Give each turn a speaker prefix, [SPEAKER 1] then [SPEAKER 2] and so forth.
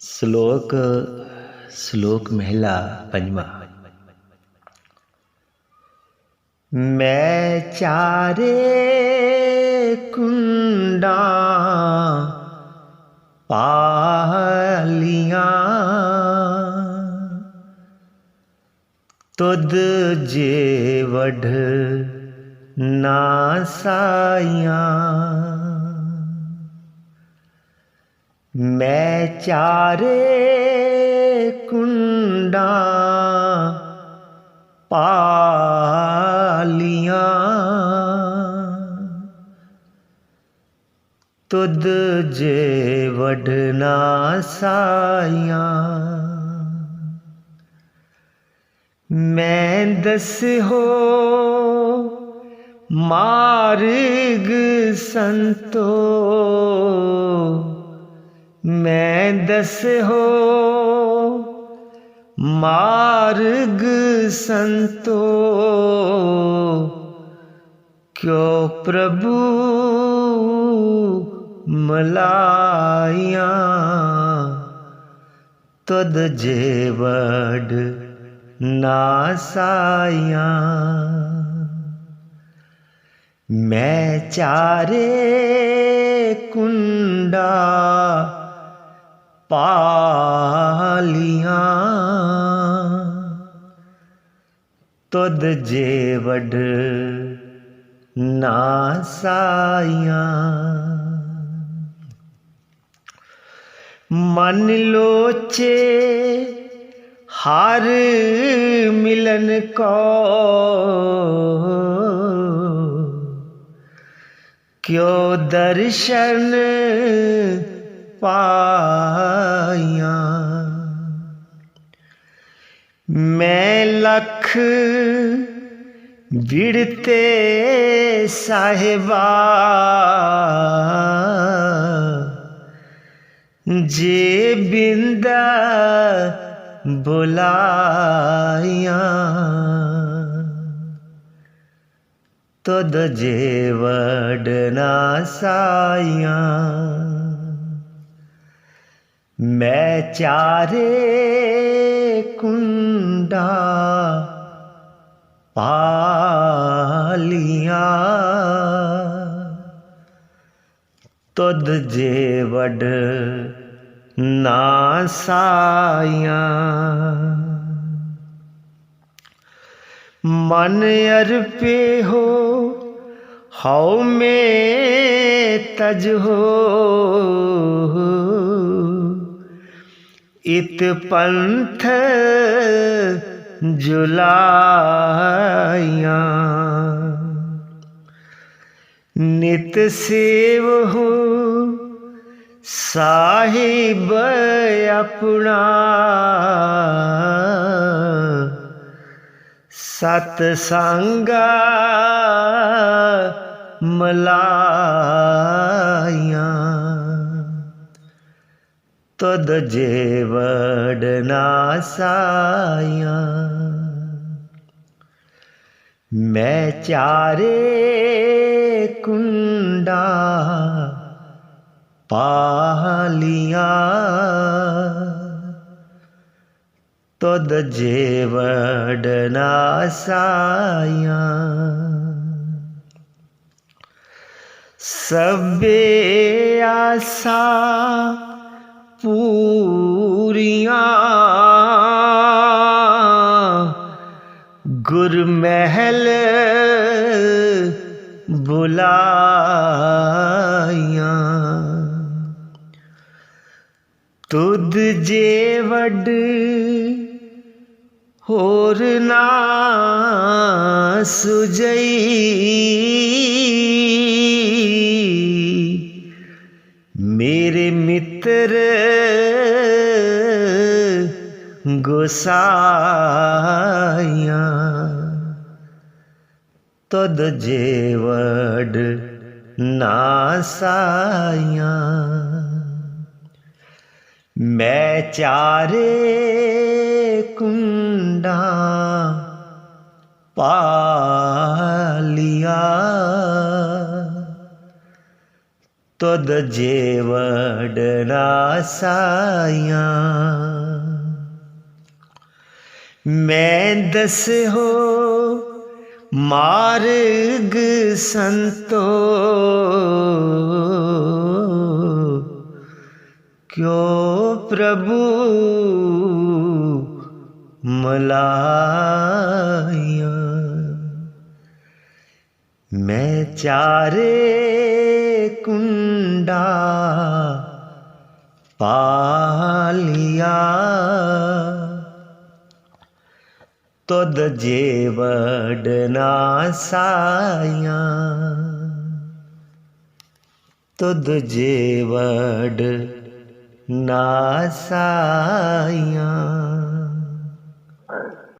[SPEAKER 1] ਸ਼ਲੋਕ ਸ਼ਲੋਕ ਮਹਿਲਾ ਪੰਜਵਾਂ। ਮੈਂ ਚਾਰੇ ਕੁੰਡਾਂ ਪਾਲੀਆਂ। ਤੁਧ ਜੇ ਵਢ ਨਾ ਸਾਈਆਂ। ਮੈਂ ਚਾਰੇ ਕੁੰਡਾਂ ਪਾਲੀਆਂ ਤੁਧ ਜੇ ਵਡਨਾ ਸਾਈਆਂ। ਮੈਂ ਦਸਿਓ ਮਾਰਗ ਸੰਤੋ। ਮੈਂ ਦਸਿਓ ਮਾਰਗ ਸੰਤੋ, ਕਿਉ ਪ੍ਰਭੂ ਮਲਾਇਆ ਤਦ ਜੇ ਵਡ ਨਾ ਸਾਈਆਂ। ਮੈਂ ਚਾਰੇ ਕੁੰਡਾ ਪਾਲੀਆਂ। ਤੁਧ ਜੇ ਵਡ ਨਾ ਸਾਈਆਂ। ਮਨ ਲੋਚੇ ਹਰ ਮਿਲਨ ਕੋ। ਕਿਉ ਦਰਸ਼ਨ ਪਾਈਆਂ। ਮੈਂ ਲਖ ਵਿੜਤੇ ਸਾਹਿਬਾ। ਜੇ ਬਿੰਦਾ ਬੁਲਾਈਆਂ ਤਦ ਜੇ ਵਡਨਾ ਸਾਇਆ ਮੈਂ ਚਾਰੇ ਕੁੰਡਾ ਪਾਲੀਆਂ। ਤਦ ਜੇ ਵਡ ਨਾ ਸਾਈਆਂ। ਮਨ ਅਰਪੇ ਹੋ, ਹਉ ਮੇ ਤਜ ਹੋ। ਇਤ ਪੰਥ ਜੁਲਾਈਆਂ। ਨਿਤ ਸੇਵ ਹੋ ਸਾਹਿਬ ਆਪਣਾ। ਸਤ ਸੰਗਾ ਮਲਾਈਆਂ। ਤਦ ਜੇ ਵਡਨਾ ਸਾਈਆਂ ਮੈਂ ਚਾਰੇ ਕੁੰਡਾ ਪਾਲੀਆਂ ਤਦ ਜੇ ਵਡਨਾ ਸਾਈਆਂ ਸਭੇ ਆਸਾ ਪੂਰੀਆਂ। ਗੁਰਮਹਿਲ ਬੁਲਾਈਆਂ। ਤੁਧ ਜੇ ਵਡ ਹੋਰ ਨਾ ਸੁਜਈ। ਮੇਰੇ ਮਿੱਤਰ ਗੋਸਾਈਆਂ ਤਦ ਜੇ ਵਡ ਨਾ ਸਾਈਆਂ ਮੈਂ ਚਾਰੇ ਕੁੰਡਾ ਪਾਲੀਆਂ ਤੁਧ ਮੈਂ ਨਾਸਾਈਆਂ ਹੋ ਮਾਰਗ ਸੰਤੋ। ਕਿਉ ਪ੍ਰਭੂ ਮਲਾਇਆ? ਮੈਂ ਚਾਰੇ ਕੁੰਡਾ ਪਾ ुदे वडनाया तु वड नाया